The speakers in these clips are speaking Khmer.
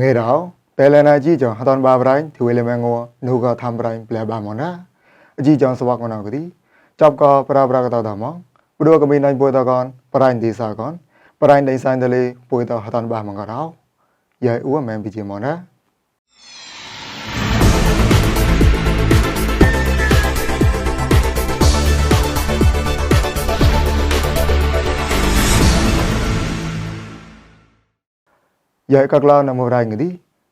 ងេរោតែលណាជីចងហតនបាប្រៃទ្វីលេមងោនូកថាំប្រៃប្លែបាមណាជីចងសវកណងគីចប់កប្រប្រកតធម្មព្រោះកមីណៃពុយតកនប្រៃទីសាកនប្រៃដៃសៃតលេពុយតហតនបាមងរោយាយអ៊ូមែនពីជាមណា យកកឡោនមរៃងទី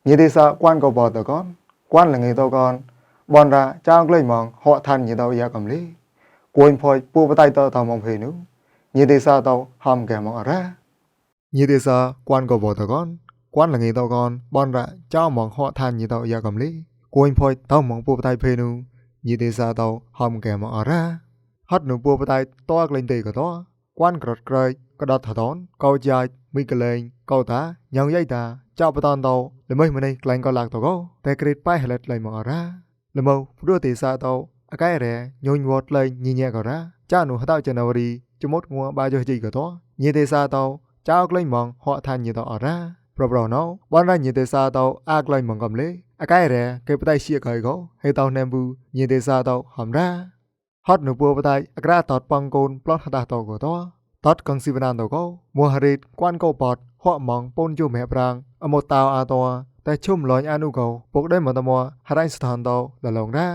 ញេទេសាគួនកបតកនគួនលងៃតកនបនរាចោក្លេមងហកឋានញេតយកំលីគួនផយពូបតៃតតមងភេនុញេទេសាតហំកែមងអរ៉ាញេទេសាគួនកបតកនគួនលងៃតកនបនរាចោមងហកឋានញេតយកំលីគួនផយតមងពូបតៃភេនុញេទេសាតហំកែមងអរ៉ាហត់នុពូបតៃតក្លេងទេកតោ គួនក្រត់ក្រៃក្តត់ថតនកោចាយមីកលេងកោតាញ៉ងយ៉ៃតាចោបតនតល្មើម្នេះក្លែងក៏ឡាក់តកោតែក្រេតប៉ៃហលេតឡៃមកអរ៉ាល្មើព្រោះទេសាតោអកែរ៉េញញវតលេងញញែក៏រ៉ាចានុហតចនវរីចមុតងួបាចុះជីក៏តញេទេសាតោចោក្លែងមកហកថាញេតអរ៉ាប្របរណោបនរញេទេសាតោអាក្លែងមកកំលេអកែរ៉េគេបតៃសៀកហើយក៏ហេតោណែមប៊ូញេទេសាតោហំរ៉ា ហត់នៅពួរបតៃអក្រាតតប៉ងកូនប្លន់ហតាតោក៏តតតកងស៊ីវណានតកោមូហរិតគួនកោបតហក់ម៉ងពូនជុំហេប្រាំងអមតោអាតោតែជុំលាញ់អនុកោពុកដេមតមហរៃស្ថានតោលឡងណា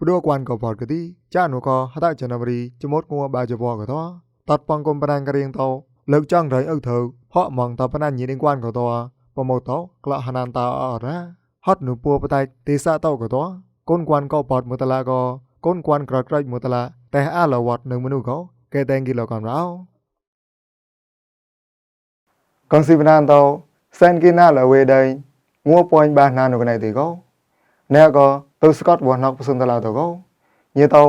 ព្រោះគួនកោបតកទីចានុកោហតចនវរីចមុតងួបាចបកតតតប៉ងកុំប្រាំងករៀងតោលើកចង់រៃអុកធើហក់ម៉ងតបណាញីដេងគួនកោតោប្រមោតោក្លោះហណានតោអរ៉ាហត់នុពួរបតៃទេសតោកតោកូនគួនកោបតមតឡាកោ កូនគួនក្រក្រៃមួយតឡាតែអាឡវត្តនឹងមនុស្សក៏កែតែងគីឡូកំរោកងស៊ីវណានតោសែនគីណាលវេដៃងួពួយបានណានុកណៃទីក៏អ្នកក៏ទៅស្កតវណ្ណកប្រសិនតឡាតក៏ញាតោ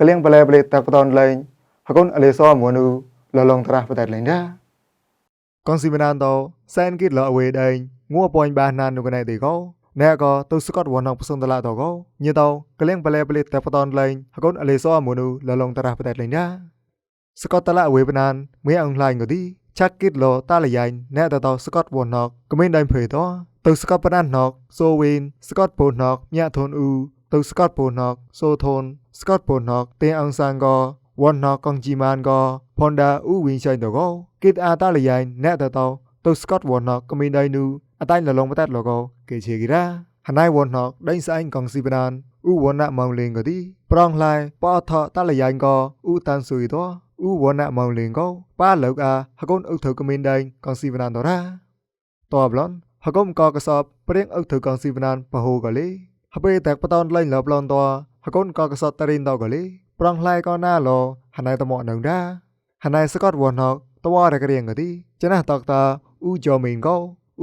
ក្លៀងប្លែប្លែតបតនលេងហកូនអលេសមនុស្សលលងត្រាស់បតែលេងដែរកងស៊ីវណានតោសែនគីឡវេដៃងួពួយបានណានុកណៃទីក៏ ណែក៏ទៅស្កតវណងពសុនតឡាតកោញេតោកលៀងប្លែប្លេតបតនលេងហកុនអលេសោមនុលលងត្រាស់បតលេងដាស្កតតឡាអវេបណានមេអងឡាញក៏ទីឆាក់គិតលោតាលយ៉ៃណែតតស្កតវណកកមិនដៃភេតទៅស្កតបណាណកសូវីនស្កតពូណកញ៉ាធនអ៊ូទៅស្កតពូណកសូធនស្កតពូណកទេអងសាងកវណកកងជីម៉ានកផនដាអ៊ូវិនឆៃតកគិតអាតាលយ៉ៃណែតតទៅស្កតវណកកមិនដៃនូ អតៃលលងបតលកគេជេគីរ៉ាហណៃវណកដៃស្អែងកងស៊ីបណានឧវណម៉ងលេងក៏ទីប្រងឡៃប៉អថតាលយ៉ៃកឧតានស៊ុយតឧវណម៉ងលេងកប៉ាលោកអាហកូនអុកធើកមិនដៃកងស៊ីបណានតរ៉ាតបឡនហកុំកកសបព្រៀងអុកធើកងស៊ីបណានបហូកលីហបេតែបតនឡៃលបឡនតហកូនកកសតរិនតកលីប្រងឡៃកណាឡហណៃតមអនងដាហណៃស្កតវណកតវរករៀងក៏ទីចណាតកតាឧចមីងកោ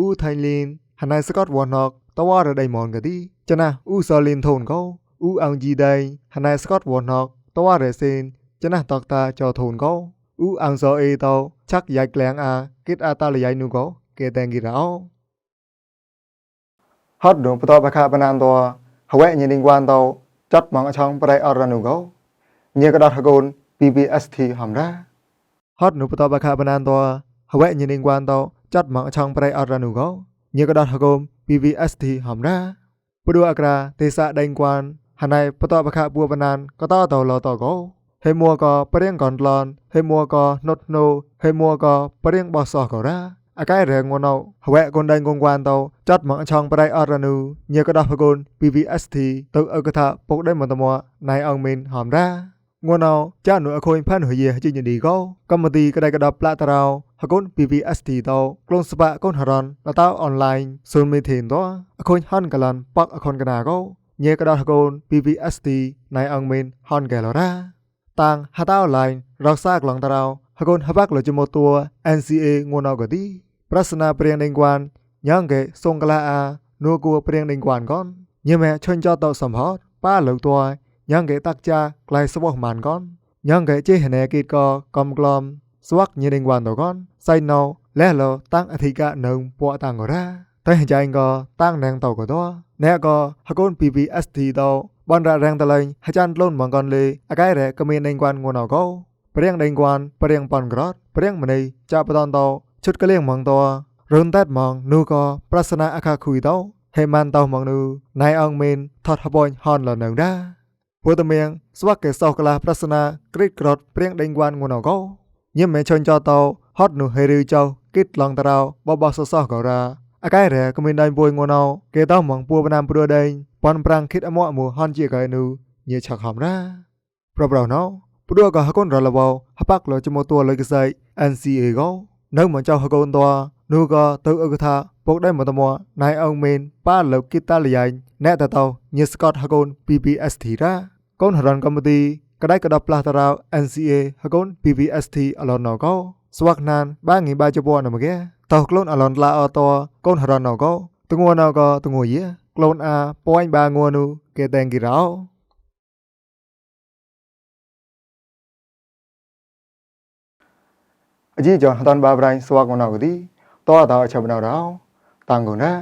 ឧថៃលីនហណៃស្កតវណកតវរដៃមនក៏ទីចណាឧសលីនធូនកោឧអងជីដៃហណៃស្កតវណកតវរសេនចណាតកតាចោធូនកោឧអងសអេតោឆាក់យ៉ៃក្លៀងអាគិតអាតាលយ៉ៃនូកោកេតែងគីរោហត់ដងបតបខាបណានតហវែញីនិងវ៉ានតោចាត់ម៉ងអឆងប្រៃអរនូកោញេកដតហកូន PPST ហំរ៉ាហត់នុបតបខាបណានតហវែញីនិងវ៉ានតោ ចាត់ម៉ងអឆងប្រៃអរនូកោញេកដតហកូន PPST ហំរ៉ាព្រោះអក្រាទេសៈដេងគួនហណៃបតបខាពួបណានកតតលតកោហេមួកប្រៀងកនឡនហេមួកនុតណូហេមួកប្រៀងបោះសោះកោរ៉ាអកែរងងណៅហវែកូនដៃងងគួនតោចាត់មកឆងប្រៃអរនូញេកដោះបកូន PVST ទៅអកថាពុកដៃមតមណៃអងមីនហំរ៉ា ងួនអោចានុអខូនផានហយជីញឌីកោកម្មទីក្តៃកដបផ្លាតរោហកូន PVST តោក្លងស្បាកូនហរនលតោអនឡាញស៊ុនមេធីនតោអខូនហាន់កលានប៉កអខូនកណាកោញេកដោះកូន PVST ណៃអងមីនហាន់កែឡរ៉ាតាងហតោឡាញរកសាក្លងតរោហកូនហបាក់លជមតួ NCA ងួនអោកទីប្រស្នាព្រៀងដេងគួនញ៉ងកេសុងក្លាអានូគួព្រៀងដេងគួនកនញិមេឈុញចតសំផតប៉ាលោកតួ ញ៉ងកេតាក់ចាក្លៃសបោះម៉ានកនញ៉ងកេចេហណេគីតកកំក្លំស្វាក់ញិដេងគួនតកនសៃណោលែឡោតាំងអធិកនៅពួតាំងករាតែចៃកតាំងណងតកតណែកហកូន PPST តបនររងតលែងហចានលូនមងកនលេអកៃរ៉េកមានដេងគួនងួនអកោព្រៀងដេងគួនព្រៀងប៉នក្រតព្រៀងម្នៃចាប់បតនតឈុតកលៀងម៉ងតរុនតែតម៉ងនូក៏ប្រសនាអខាខុយតោហេម៉ានតោម៉ងនូណៃអងមេនថតហបញហនលនៅដា ពុតមៀងស្វាក់កេសោកលាប្រសនាក្រីតក្រតព្រៀងដេងវ៉ានងួនអកោញឹមមេជន់ចោតោហត់នោះហេរីចៅគិតឡងតរោបបសសោះកោរាអកែរែក៏មានដៃពួយងួនអោគេតោម៉ងពួបណាំព្រួដេងប៉ុនប្រាំងគិតអមអមហនជាកែនូញេឆខំរាប្រប្រណោព្រោះក៏ហកូនរលបោហបាក់លោចមតួលេកសៃ NCA កោនៅមកចៅហកូនតួ នោះក៏ទៅអកថាពុកដែរមកតមណៃអងមេនប៉ាលោកគិតាលយ៉ៃណែតតោញិស្កតហកូន PPST រ៉ាកូនហរនកំមទីកដៃកដផ្លាស់តរោ NCA ហកូន PPST អឡនណកោស្វាក់ណានបាងីបាជបនមកែតោក្លូនអឡនឡាអតកូនហរនណកោទងួនណកោទងួយក្លូនអាពួយបាងួនូកេតែងគីរោអជីចនតនបាប្រៃស្វាកមណកទី တောတာအချက်မနော်တောင်တန်ကုန်နဲ့